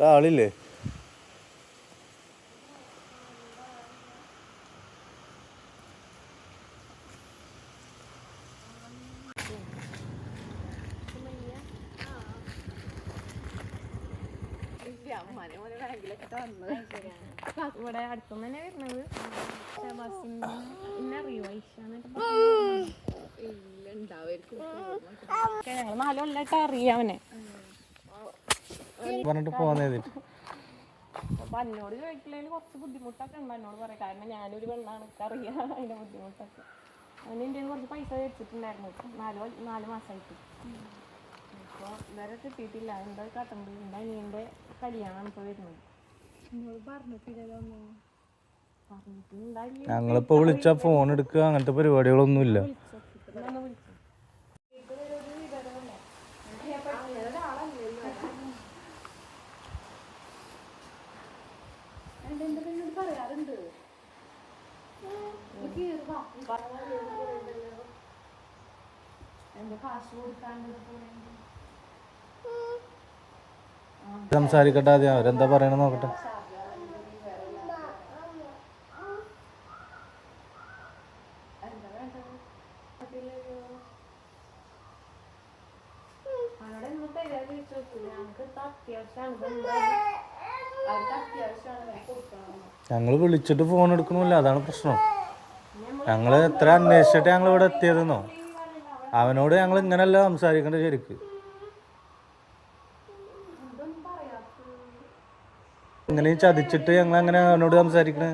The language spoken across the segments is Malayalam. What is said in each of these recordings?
ആളില്ലേ ഇവിടെ അടുത്തുനിന്ന് തന്നെ വരുന്നത് പക്ഷെ ബസ്സിന് പിന്നെ അറിയോ ഐഷ ഞങ്ങൾ പറഞ്ഞിട്ട് പോന്നേ അപ്പൊ എന്നോട് ചോദിക്കണതിൽ കുറച്ച് ബുദ്ധിമുട്ടൊക്കെ ഉണ്ട് എന്നോട് പറയാം. കാരണം ഞാനൊരു പെണ്ണാണ് അറിയാം അതിന്റെ ബുദ്ധിമുട്ടൊക്കെ. അവന് എന്റെ കുറച്ച് പൈസ വെച്ചിട്ടുണ്ടായിരുന്നു നാല് നാല് മാസമായിട്ട് അപ്പോൾ ഇവരെ കിട്ടിയിട്ടില്ല. എന്താ കട്ടണ്ട് എന്റെ അനിയന്റെ കല്യാണമാണ് ഇപ്പോൾ വരുന്നത്. ഞങ്ങളിപ്പോ വിളിച്ച ഫോൺ എടുക്കുക. അങ്ങനത്തെ പരിപാടികളൊന്നുമില്ല ഇന്നൊന്ന് വിളിച്ചു സംസാരിക്കട്ടെ ആദ്യം അവരെന്താ പറയണ നോക്കട്ടെ. ഞങ്ങൾ വിളിച്ചിട്ട് ഫോൺ എടുക്കണമില്ല അതാണ് പ്രശ്നം. ഞങ്ങൾ എത്ര അന്വേഷിച്ചിട്ട് ഞങ്ങൾ ഇവിടെ എത്തിയതെന്നോ? അവനോട് ഞങ്ങൾ ഇങ്ങനല്ല സംസാരിക്കേണ്ട ശരിക്ക്. ഇങ്ങനെ ചതിച്ചിട്ട് ഞങ്ങൾ അങ്ങനെ അവനോട് സംസാരിക്കണേ?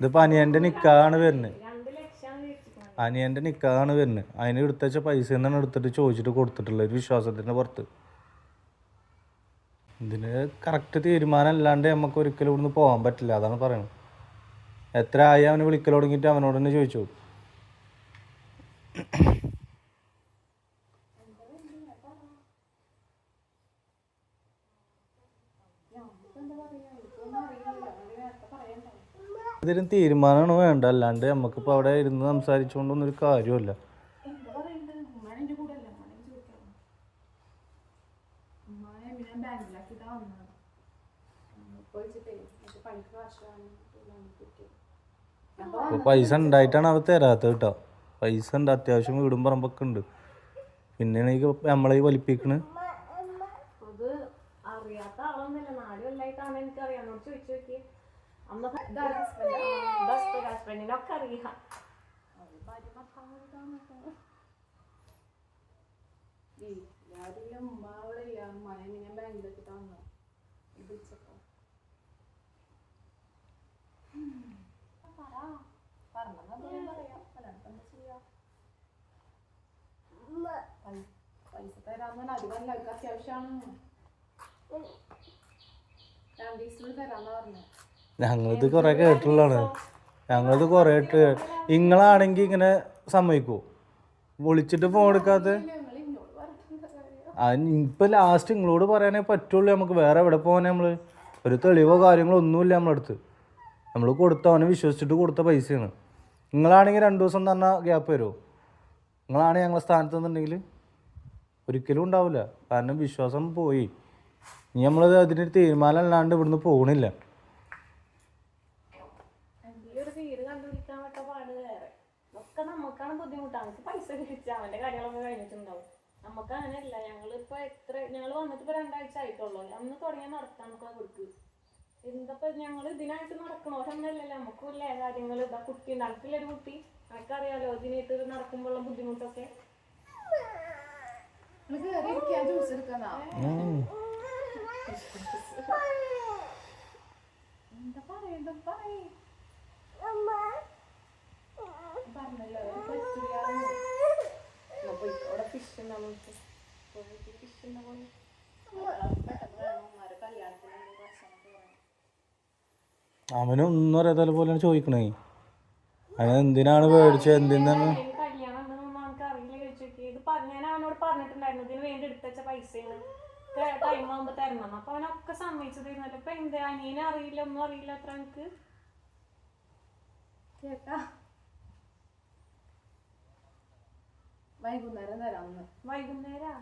ഇതിപ്പോ അനിയന്റെ നിക്കാണ് വരുന്നത് അനിയന്റെ നിക്കാണ് വരുന്നത് അതിന് എടുത്തുവെച്ച പൈസ എന്നാണ് എടുത്തിട്ട് ചോദിച്ചിട്ട് കൊടുത്തിട്ടുള്ളത് ഒരു വിശ്വാസത്തിന്റെ പുറത്ത്. ഇതിന് കറക്റ്റ് തീരുമാനം അല്ലാണ്ട് നമുക്ക് ഒരിക്കലും ഇവിടുന്ന് പോകാൻ പറ്റില്ല. അതാണ് പറയുന്നത്. എത്ര ആയി അവന് വിളിക്കൽ തുടങ്ങിയിട്ട് അവനോട് തന്നെ ചോദിച്ചു. ഇതിന് തീരുമാനമാണ് വേണ്ട അല്ലാണ്ട് നമുക്കിപ്പോൾ അവിടെ ഇരുന്ന് സംസാരിച്ചുകൊണ്ടൊന്നും ഒരു കാര്യമില്ല ഞാൻ വന്നത്. എനിക്ക് പണിക്ക് കാശ് അപ്പോൾ പൈസ ഉണ്ടായിട്ടാണ് അവ തരാത്തത് കേട്ടോ. പൈസ ഉണ്ട് അത്യാവശ്യം വീടും പറമ്പൊക്കെ ഉണ്ട്. പിന്നെയാണ് ഈ നമ്മളെ വലിപ്പിക്കണ്. അറിയാത്ത ആളൊന്നുമില്ല. നാല് കൊല്ലായിട്ടാണ് എനിക്ക് ചോദിച്ചു നോക്കി അമ്മ ഹസ്ബൻഡിനൊക്കെ അറിയാം. പൈസ തരാന്ന് അധികം എല്ലാവർക്കും അത്യാവശ്യമാണ് രണ്ട് ദിവസത്തിൽ തരാന്ന് പറഞ്ഞു. ഞങ്ങളിത് കൊറേ കേട്ടിട്ടുള്ളതാണ്. ഞങ്ങളിത് കൊറേ കേട്ട് നിങ്ങളാണെങ്കിൽ ഇങ്ങനെ സമ്മതിക്കൂ? വിളിച്ചിട്ട് ഫോൺ എടുക്കാത്ത ഇപ്പം ലാസ്റ്റ് നിങ്ങളോട് പറയാനേ പറ്റുള്ളൂ. നമുക്ക് വേറെ എവിടെ പോകാനേ നമ്മൾ ഒരു തെളിവോ കാര്യങ്ങളോ ഒന്നുമില്ല നമ്മളടുത്ത്. നമ്മൾ കൊടുത്ത അവനെ വിശ്വസിച്ചിട്ട് കൊടുത്ത പൈസയാണ്. നിങ്ങളാണെങ്കിൽ രണ്ട് ദിവസം തന്നെ ഗ്യാപ്പ് വരുമോ നിങ്ങളാണ് ഞങ്ങളെ സ്ഥാനത്ത് നിന്നുണ്ടെങ്കിൽ ഒരിക്കലും ഉണ്ടാവില്ല. കാരണം വിശ്വാസം പോയി. ഇനി നമ്മൾ അതിനൊരു തീരുമാനം അല്ലാണ്ട് ഇവിടുന്ന് പോകണില്ല. ബുദ്ധിമുട്ടാണ് പൈസ തിരിച്ച് അവന്റെ കാര്യങ്ങളൊക്കെ കഴിഞ്ഞിട്ടുണ്ടാവും. നമുക്ക് അങ്ങനെയല്ല ഞങ്ങളിപ്പോ എത്ര ഞങ്ങൾ വന്നിട്ട് ഇപ്പൊ രണ്ടാഴ്ച ആയിട്ടുള്ളൂ. അന്ന് തുടങ്ങിയ നടത്താൻ നമുക്ക് കൊടുക്ക്. എന്തപ്പോ ഞങ്ങൾ ഇതിനായിട്ട് നടക്കണോരൊന്നല്ലല്ലോ നമുക്കും ഇല്ലേ കാര്യങ്ങൾ ഇതാ കുട്ടി. നടക്കില്ല ഒരു കുട്ടി? അനക്കറിയാലോ ഇതിനായിട്ട് നടക്കുമ്പോഴുള്ള ബുദ്ധിമുട്ടൊക്കെ. എന്താ പറയണ്ട? പറയേ. പറഞ്ഞല്ലോ. ഉണ്ടാവും അവനൊന്നും അറിയാത്ത പോലെയാണ് ചോദിക്കണേ. അവൻ എന്തിനാണ് പേടിച്ചത് എന്തിനാണ് നമുക്ക് ടൈം ആകുമ്പോ തരണം. അപ്പൊ അവനൊക്കെ സമ്മതിച്ചു തരുന്നല്ലോ ഇപ്പൊ എന്താ? അനിയനെ അറിയില്ല ഒന്നും അറിയില്ല അത്ര എനിക്ക് ചേട്ടാ വൈകുന്നേരം തരാമെന്ന് വൈകുന്നേരം?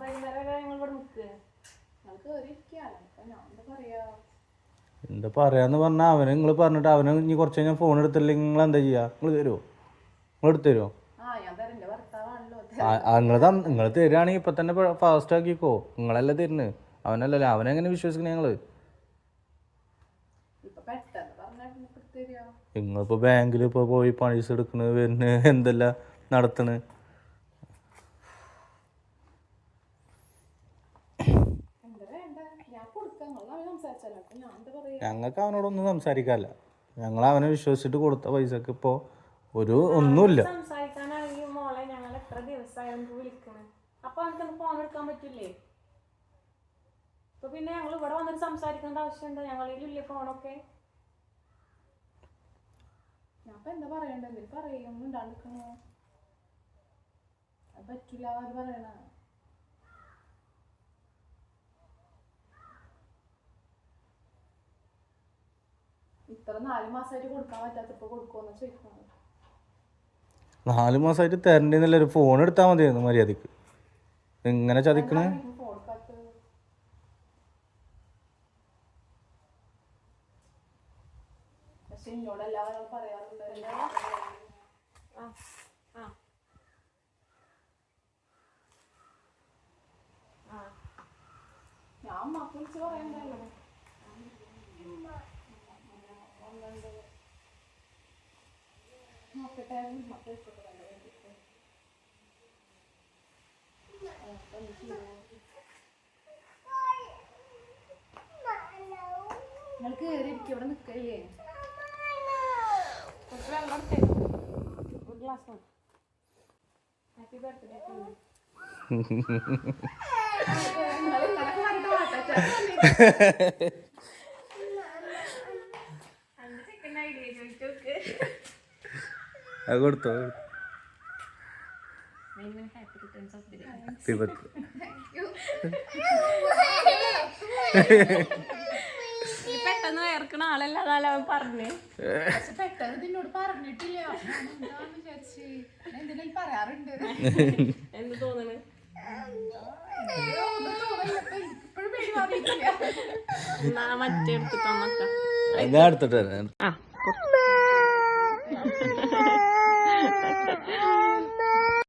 വൈകുന്നേരം വരെ ഞങ്ങൾ ഇവിടെ നിൽക്കുക ഞങ്ങൾക്ക് ഒരിക്കാണ് അപ്പൊ ഞാൻ എന്താ പറയാ? എന്താ പറയാന്ന് പറഞ്ഞാൽ അവന് നിങ്ങൾ പറഞ്ഞിട്ട് അവന് ഇനി കുറച്ച് കഴിഞ്ഞാൽ ഫോൺ എടുത്തില്ലെങ്കിൽ നിങ്ങൾ എന്താ ചെയ്യാ? നിങ്ങൾ തരുമോ നിങ്ങൾ എടുത്തു തരുമോ ആ ഞാൻ തരാം. എന്റെ നിങ്ങൾ നിങ്ങൾ തരികയാണെങ്കിൽ ഇപ്പം തന്നെ ഫാസ്റ്റ് ആക്കിക്കോ. നിങ്ങളല്ല തരുന്നത് അവനല്ലല്ലോ അവനെങ്ങനെ വിശ്വസിക്കണേ ഞങ്ങൾ? നിങ്ങളിപ്പോ ബാങ്കിൽ ഇപ്പൊ പോയി പണീസ് എടുക്കണ് വരുന്ന് എന്തെല്ലാം നടത്തണ്? ഞങ്ങൾക്ക് അവനോടൊന്നും സംസാരിക്കാല്ല ഞങ്ങൾ അവനെ വിശ്വസിച്ചിട്ട് കൊടുത്ത പൈസക്ക് ഇപ്പോൾ ഒരു ഒന്നുമില്ല. സംസാരിക്കാനാണെങ്കിൽ മോളെ ഞങ്ങൾ എത്ര ഫോൺ എടുക്കാൻ പറ്റില്ലേ ഇപ്പൊ പിന്നെ ഞങ്ങൾ ഇവിടെ വന്നിട്ട് സംസാരിക്കേണ്ട ആവശ്യമുണ്ടോ ഞങ്ങളിലില്ലേ ഫോണൊക്കെ ഞാൻ ഇപ്പൊ എന്താ പറയണ്ടെങ്കിൽ എന്തെങ്കിലും പറയും ഉണ്ടാണ്ടിക്കണോ പറ്റില്ല പറ്റൂല. അവർ പറയണ? ഇത്ര നാല് മാസമായിട്ട് കൊടുക്കാൻ പറ്റാത്തപ്പോ കൊടുക്കുമെന്ന് ചോദിക്കുന്നത്. നാല് മാസമായിട്ട് തരണ്ടെന്നല്ല ഒരു ഫോൺ എടുത്താൽ മതിയായിരുന്നു മര്യാദയ്ക്ക് ഇങ്ങനെ ചതിക്കണേ? പക്ഷെ എന്നോട് എല്ലാവരും പറയാറുണ്ട് ആ ആ. ഞാൻ അമ്മയ്ക്ക് വിളിച്ച് നോക്കട്ടെ മക്കൾ നിങ്ങൾ കയറി ഇരിക്കും ഇവിടെ നിൽക്കല്ലേ കുറച്ച് വെള്ളം എടുത്തേ. ഒരു ഗ്ലാസ് ഹാപ്പി ബർത്ത്ഡേ നിങ്ങൾ ഹാപ്പി റിട്ടേൺസ് ഹാപ്പി ബർത്ത്ഡേ ഈ പെട്ടെന്ന് വേർക്കണ പറഞ്ഞേ. പെട്ടെന്ന് നിന്നോട് പറഞ്ഞിട്ടില്ല. എന്തെങ്കിലും പറയാറുണ്ട്. എന്ത് തോന്നണ്? മറ്റേ എടുത്തിട്ട് ആ um,